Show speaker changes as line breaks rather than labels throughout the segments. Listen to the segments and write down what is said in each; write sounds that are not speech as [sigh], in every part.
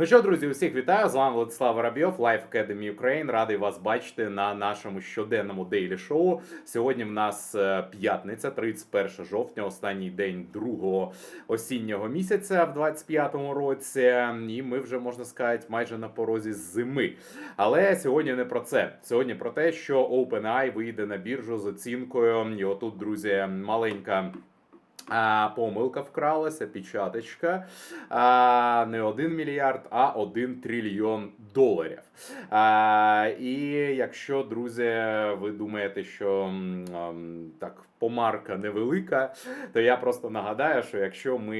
Ну що, друзі, усіх вітаю! З вами Владислав Воробйов, Life Academy Ukraine. Радий вас бачити на нашому щоденному дейлі шоу. Сьогодні в нас е, п'ятниця, 31 жовтня, останній день другого осіннього місяця в 25-му році. І ми вже можна сказати майже на порозі зими. Але сьогодні не про це. Сьогодні про те, що OpenAI вийде на біржу з оцінкою. І отут, друзі, маленька. А, помилка вкралася, печаточка. А, не 1 мільярд, а 1 трильйон доларів. А, і якщо, друзі, ви думаєте, що а, так помарка невелика, то я просто нагадаю, що якщо ми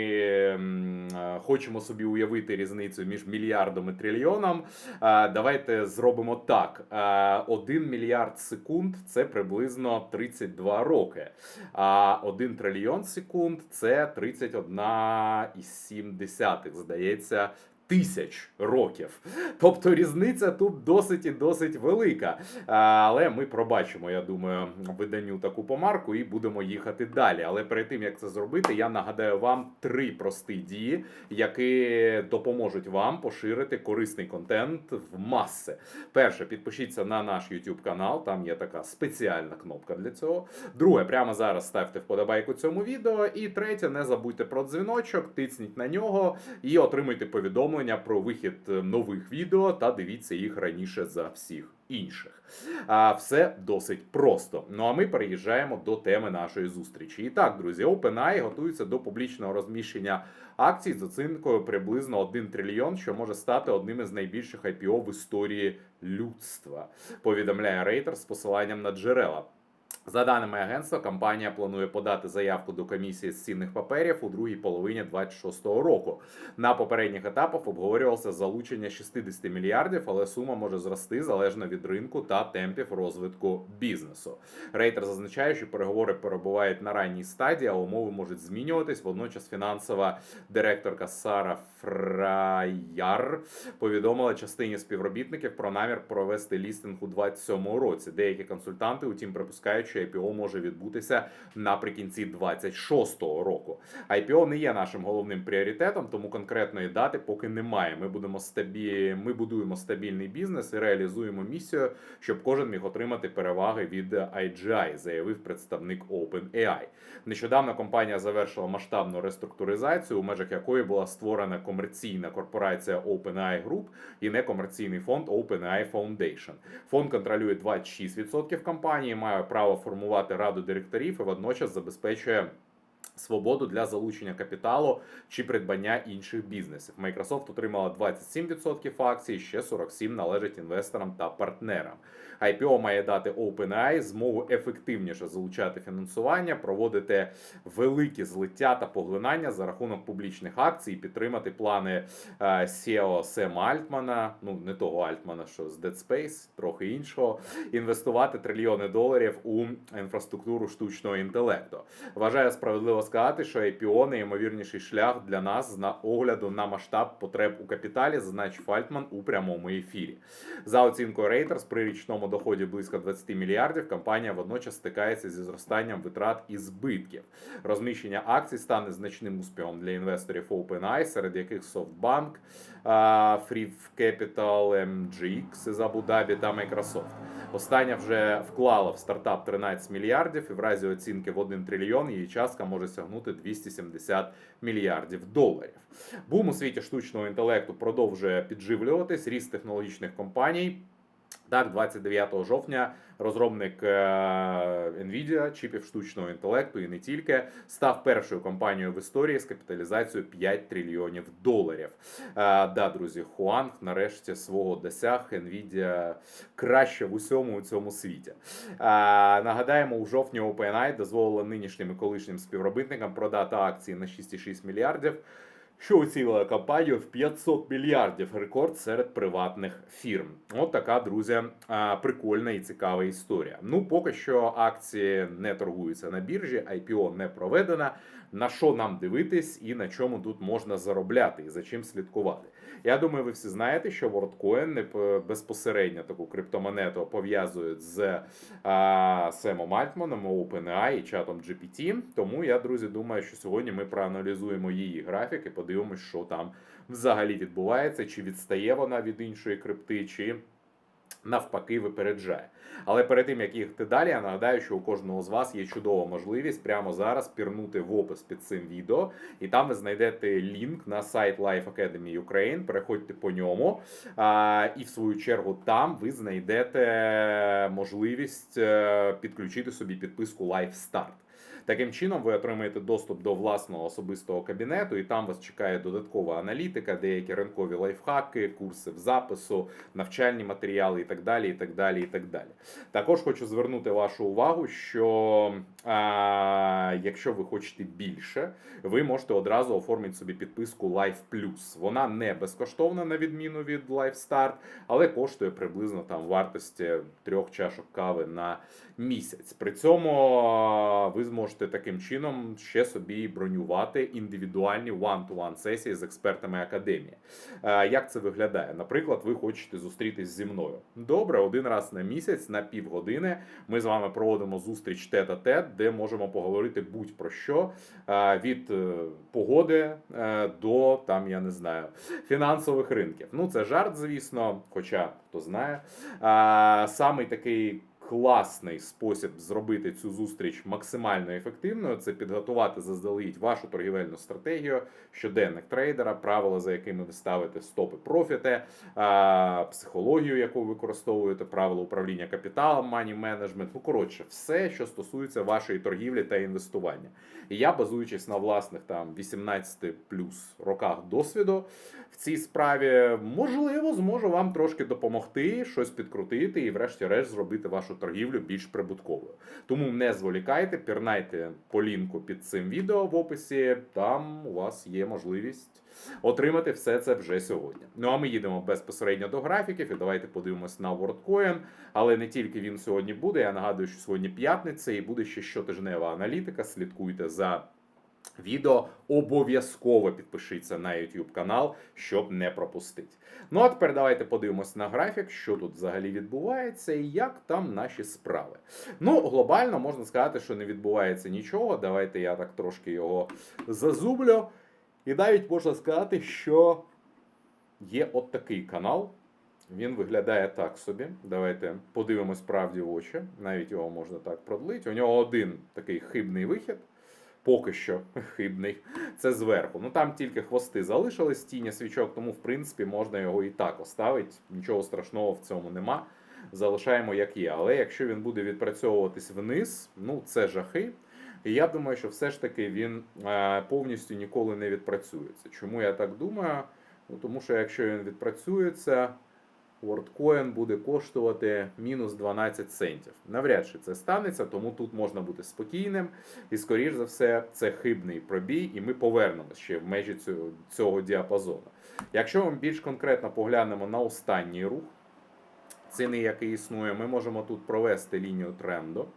хочемо собі уявити різницю між мільярдом і трильйоном, давайте зробимо так: А, 1 мільярд секунд це приблизно 32 роки. А 1 трильйон секунд це 31,7, здається. Тисяч років, тобто різниця тут досить і досить велика. Але ми пробачимо, я думаю, виданню таку помарку і будемо їхати далі. Але перед тим як це зробити, я нагадаю вам три прості дії, які допоможуть вам поширити корисний контент в маси. Перше, підпишіться на наш YouTube канал, там є така спеціальна кнопка для цього. Друге, прямо зараз ставте вподобайку цьому відео. І третє, не забудьте про дзвіночок, тисніть на нього і отримуйте повідомлення про вихід е, нових відео та дивіться їх раніше за всіх інших. А все досить просто. Ну а ми переїжджаємо до теми нашої зустрічі. І так, друзі, OpenAI готується до публічного розміщення акцій з оцінкою приблизно 1 трильйон, що може стати одним із найбільших IPO в історії людства. Повідомляє Рейтер з посиланням на джерела. За даними агентства, компанія планує подати заявку до комісії з цінних паперів у другій половині 2026 року. На попередніх етапах обговорювалося залучення 60 мільярдів, але сума може зрости залежно від ринку та темпів розвитку бізнесу. Рейтер зазначає, що переговори перебувають на ранній стадії, а умови можуть змінюватись. Водночас фінансова директорка Сара Фраяр повідомила частині співробітників про намір провести лістинг у 2027 році. Деякі консультанти, утім, припускають, що IPO може відбутися наприкінці 26-го року. IPO не є нашим головним пріоритетом, тому конкретної дати поки немає. Ми будемо стабі... ми будуємо стабільний бізнес і реалізуємо місію, щоб кожен міг отримати переваги від IGI, заявив представник OpenAI. Нещодавно компанія завершила масштабну реструктуризацію, у межах якої була створена комерційна корпорація OpenAI Group і некомерційний фонд OpenAI Foundation. Фонд контролює 26% компанії, має право формувати раду директорів і водночас забезпечує. Свободу для залучення капіталу чи придбання інших бізнесів. Microsoft отримала 27% акцій, ще 47% належить інвесторам та партнерам. IPO має дати OpenAI змогу ефективніше залучати фінансування, проводити великі злиття та поглинання за рахунок публічних акцій, підтримати плани е, SEO Сема Альтмана, ну не того Альтмана, що з Dead Space, трохи іншого, інвестувати трильйони доларів у інфраструктуру штучного інтелекту. Вважаю справедливо сказати, що IPO найімовірніший шлях для нас з на огляду на масштаб потреб у капіталі, зазначив Альтман у прямому ефірі. За оцінкою Reuters, при річному доході близько 20 мільярдів, компанія водночас стикається зі зростанням витрат і збитків. Розміщення акцій стане значним успіхом для інвесторів OpenAI, серед яких SoftBank, Free Capital, MGX з Абу-Дабі та Microsoft. Остання вже вклала в стартап 13 мільярдів, і в разі оцінки в 1 трильйон її частка може сягнути 270 мільярдів доларів. Бум у світі штучного інтелекту продовжує підживлюватись. Ріст технологічних компаній. Так, 29 жовтня розробник е, Nvidia, чіпів штучного інтелекту і не тільки став першою компанією в історії з капіталізацією 5 трильйонів доларів. Е, да, друзі, Хуанг нарешті свого досяг Nvidia краще в усьому у цьому світі. Е, нагадаємо, у жовтні OpenAI дозволила нинішнім і колишнім співробітникам продати акції на 6,6 мільярдів що оцінила компанію в 500 мільярдів рекорд серед приватних фірм. От така, друзі, прикольна і цікава історія. Ну, поки що акції не торгуються на біржі, IPO не проведена. на що нам дивитись і на чому тут можна заробляти, і за чим слідкувати. Я думаю, ви всі знаєте, що WorldCoin не безпосередньо таку криптомонету пов'язують з а, Семом Альтманом, OpenAI і чатом GPT. Тому я, друзі, думаю, що сьогодні ми проаналізуємо її графік і подивимось, що там взагалі відбувається, чи відстає вона від іншої крипти, чи навпаки випереджає. Але перед тим як їхати далі, я нагадаю, що у кожного з вас є чудова можливість прямо зараз пірнути в опис під цим відео, і там ви знайдете лінк на сайт Life Academy Ukraine. Переходьте по ньому. І в свою чергу там ви знайдете можливість е, підключити собі підписку Life Start. Таким чином, ви отримаєте доступ до власного особистого кабінету, і там вас чекає додаткова аналітика, деякі ринкові лайфхаки, курси в запису, навчальні матеріали і так далі. І так далі, і так далі. Також хочу звернути вашу увагу, що а, якщо ви хочете більше, ви можете одразу оформити собі підписку Life Plus. Вона не безкоштовна, на відміну від Life Start, але коштує приблизно там вартості трьох чашок кави на місяць. При цьому ви зможете таким чином ще собі бронювати індивідуальні one-to-one сесії з експертами академії. Як це виглядає? Наприклад, ви хочете зустрітись зі мною. Добре, один раз на місяць, на півгодини. Ми з вами проводимо зустріч тет-а-тет, де можемо поговорити будь-про що від е, погоди е, до там, я не знаю, фінансових ринків. Ну, це жарт, звісно, хоча хто знає. А, Самий такий. Класний спосіб зробити цю зустріч максимально ефективною це підготувати заздалегідь вашу торгівельну стратегію, щоденник трейдера, правила, за якими ви ставите стопи профіти, психологію, яку ви використовуєте, правила управління капіталом, мані менеджмент. Ну коротше, все, що стосується вашої торгівлі та інвестування. І я, базуючись на власних там 18 плюс роках досвіду в цій справі, можливо, зможу вам трошки допомогти, щось підкрутити і, врешті-решт, зробити вашу торгівлю більш прибутковою. Тому не зволікайте, пірнайте по лінку під цим відео в описі. Там у вас є можливість отримати все це вже сьогодні. Ну а ми їдемо безпосередньо до графіків і давайте подивимось на WorldCoin. Але не тільки він сьогодні буде. Я нагадую, що сьогодні п'ятниця і буде ще щотижнева аналітика. Слідкуйте за. Відео обов'язково підпишіться на YouTube канал, щоб не пропустити. Ну а тепер давайте подивимось на графік, що тут взагалі відбувається і як там наші справи. Ну, глобально можна сказати, що не відбувається нічого. Давайте я так трошки його зазублю. І навіть можна сказати, що є от такий канал. Він виглядає так собі. Давайте подивимось правді в очі. Навіть його можна так продлити. У нього один такий хибний вихід. Поки що [laughs] хибний. Це зверху. Ну там тільки хвости залишились тіні свічок, тому в принципі можна його і так оставити. Нічого страшного в цьому нема. Залишаємо як є. Але якщо він буде відпрацьовуватись вниз, ну це жахи. І я думаю, що все ж таки він е, повністю ніколи не відпрацюється. Чому я так думаю? Ну, тому що якщо він відпрацюється, WorldCoin буде коштувати мінус 12 центів. Навряд чи це станеться, тому тут можна бути спокійним. І, скоріш за все, це хибний пробій, і ми повернемося ще в межі цього, діапазону. Якщо ми більш конкретно поглянемо на останній рух, ціни, який існує, ми можемо тут провести лінію тренду.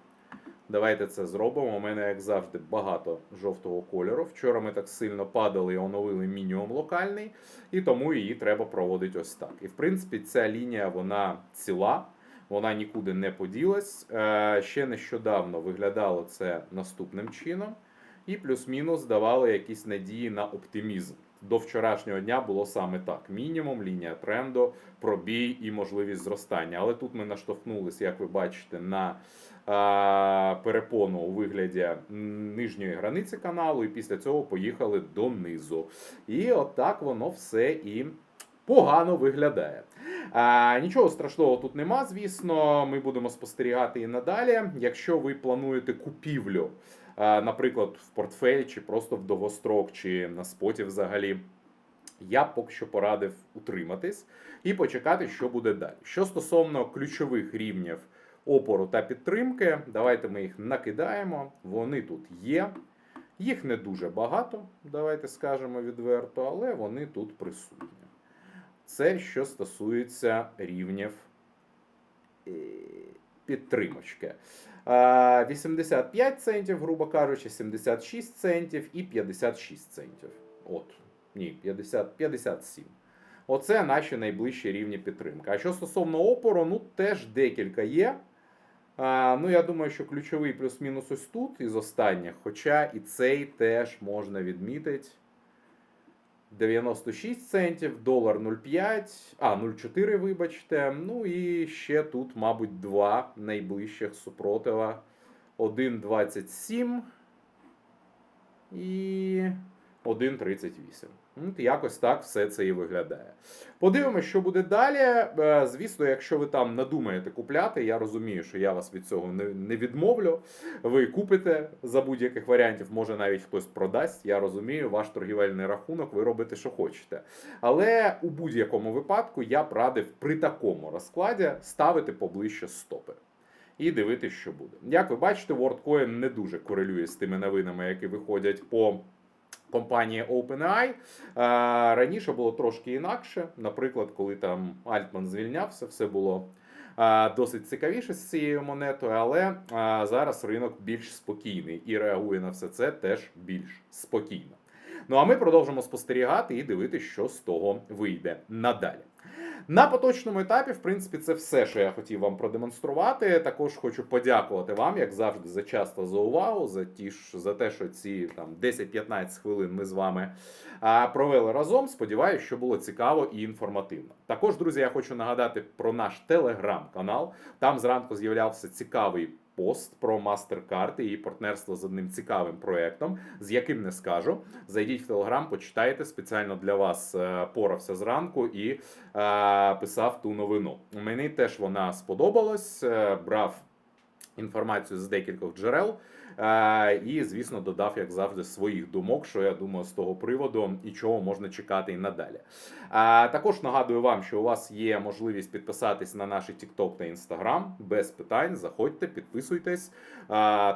Давайте це зробимо. У мене, як завжди, багато жовтого кольору. Вчора ми так сильно падали і оновили мінімум локальний, і тому її треба проводити ось так. І в принципі, ця лінія вона ціла, вона нікуди не поділась. Е, Ще нещодавно виглядало це наступним чином, і плюс-мінус давали якісь надії на оптимізм. До вчорашнього дня було саме так: мінімум, лінія тренду, пробій і можливість зростання. Але тут ми наштовхнулися, як ви бачите, на перепону у вигляді нижньої границі каналу, і після цього поїхали донизу. І отак воно все і погано виглядає. А, нічого страшного тут нема, звісно. Ми будемо спостерігати і надалі. Якщо ви плануєте купівлю, наприклад, в портфель, чи просто в довгострок, чи на споті взагалі. Я поки що порадив утриматись і почекати, що буде далі. Що стосовно ключових рівнів опору та підтримки, давайте ми їх накидаємо. Вони тут є. Їх не дуже багато, давайте скажемо відверто, але вони тут присутні. Це що стосується рівнів е, підтримочки. Е, 85 центів, грубо кажучи, 76 центів і 56 центів. От, ні, 50, 57. Оце наші найближчі рівні підтримки. А що стосовно опору, ну теж декілька є. А, ну, я думаю, що ключовий плюс-мінус ось тут із останніх, хоча і цей теж можна відмітити. 96 центів, долар 0,5, а 0,4, вибачте. Ну і ще тут, мабуть, два найближчих супротива. 1,27 і 1,38. От якось так все це і виглядає. Подивимося, що буде далі. Е, Звісно, якщо ви там надумаєте купляти, я розумію, що я вас від цього не відмовлю. Ви купите за будь-яких варіантів, може навіть хтось продасть. Я розумію, ваш торгівельний рахунок, ви робите, що хочете. Але у будь-якому випадку я б радив при такому розкладі ставити поближче стопи. І дивитися, що буде. Як ви бачите, WorldCoin не дуже корелює з тими новинами, які виходять по компанії OpenAI. Е, Раніше було трошки інакше. Наприклад, коли там Альтман звільнявся, все було е, досить цікавіше з цією монетою, але е, зараз ринок більш спокійний і реагує на все це теж більш спокійно. Ну а ми продовжимо спостерігати і дивитися, що з того вийде надалі. На поточному етапі, в принципі, це все, що я хотів вам продемонструвати. Також хочу подякувати вам, як завжди, за час та за увагу, за ті за те, що ці там 10-15 хвилин ми з вами а, провели разом. Сподіваюся, що було цікаво і інформативно. Також, друзі, я хочу нагадати про наш телеграм-канал. Там зранку з'являвся цікавий. Пост про мастер-карти і партнерство з одним цікавим проектом, з яким не скажу. Зайдіть в Телеграм, почитайте. Спеціально для вас е, порався зранку і е, писав ту новину. Мені теж вона сподобалась. е, Брав інформацію з декількох джерел. І, звісно, додав, як завжди, своїх думок, що я думаю з того приводу і чого можна чекати і надалі. Також нагадую вам, що у вас є можливість підписатись на наші TikTok та Instagram без питань. Заходьте, підписуйтесь.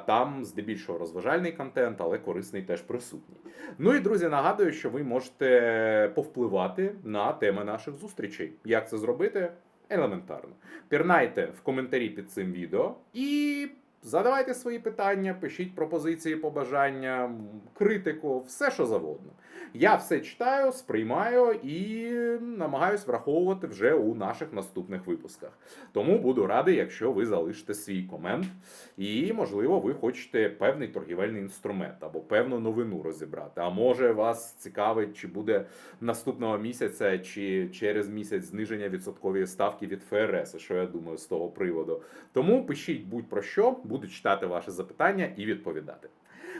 Там здебільшого розважальний контент, але корисний теж присутній. Ну і друзі, нагадую, що ви можете повпливати на теми наших зустрічей. Як це зробити? Елементарно. Пірнайте в коментарі під цим відео і. Задавайте свої питання, пишіть пропозиції, побажання, критику, все що завгодно. Я все читаю, сприймаю і намагаюсь враховувати вже у наших наступних випусках. Тому буду радий, якщо ви залишите свій комент, і, можливо, ви хочете певний торгівельний інструмент або певну новину розібрати. А може вас цікавить, чи буде наступного місяця, чи через місяць зниження відсоткової ставки від ФРС, що я думаю з того приводу. Тому пишіть будь-про що, буду читати ваші запитання і відповідати.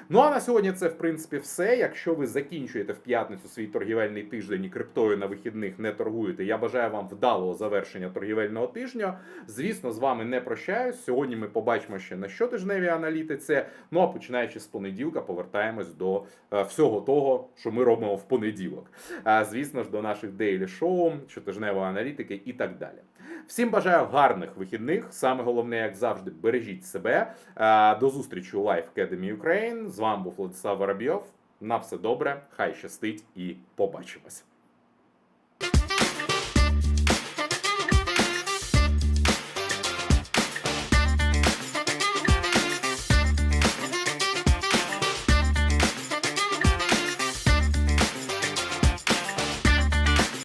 Ну а на сьогодні це в принципі все. Якщо ви закінчуєте в п'ятницю свій торгівельний тиждень і криптою на вихідних не торгуєте, я бажаю вам вдалого завершення торгівельного тижня. Звісно, з вами не прощаюсь. Сьогодні ми побачимо ще на щотижневій аналітиці. Ну а починаючи з понеділка, повертаємось до е, всього того, що ми робимо в понеділок. А звісно ж, до наших дейлі шоу, щотижневої аналітики і так далі. Всім бажаю гарних вихідних. Саме головне, як завжди, бережіть себе. Е, До зустрічі у Life Academy Ukraine. З вами був Владислав Воробйов. На все добре, хай щастить і побачимось.